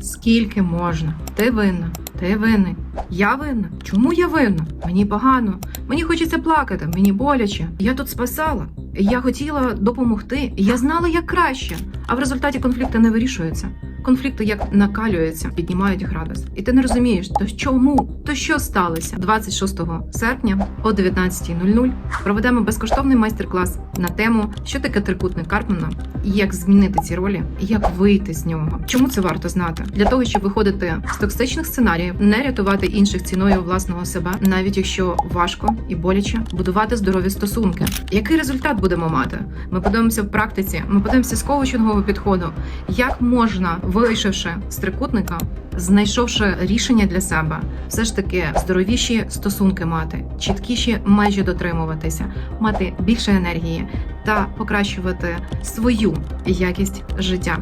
Скільки можна? Ти винна, ти винний. Я винна. Чому я винна? Мені погано. Мені хочеться плакати, мені боляче. Я тут спасала. Я хотіла допомогти. Я знала, як краще. А в результаті конфлікти не вирішуються. Конфлікти як накалюються, піднімають градус. І ти не розумієш, то чому? То що сталося? 26 серпня о 19.00 проведемо безкоштовний майстер-клас на тему, що таке трикутник Карпмана, як змінити ці ролі, як вийти з нього. Чому це варто знати? Для того, щоб виходити з токсичних сценаріїв, не рятувати інших ціною власного себе, навіть якщо важко і боляче, будувати здорові стосунки. Який результат будемо мати? Ми подивимося в практиці. Ми подивимося з коучингового підходу, як можна, вийшовши з трикутника, знайшовши рішення для себе, все ж таки здоровіші стосунки мати, чіткіші межі дотримуватися, мати більше енергії та покращувати свою якість життя.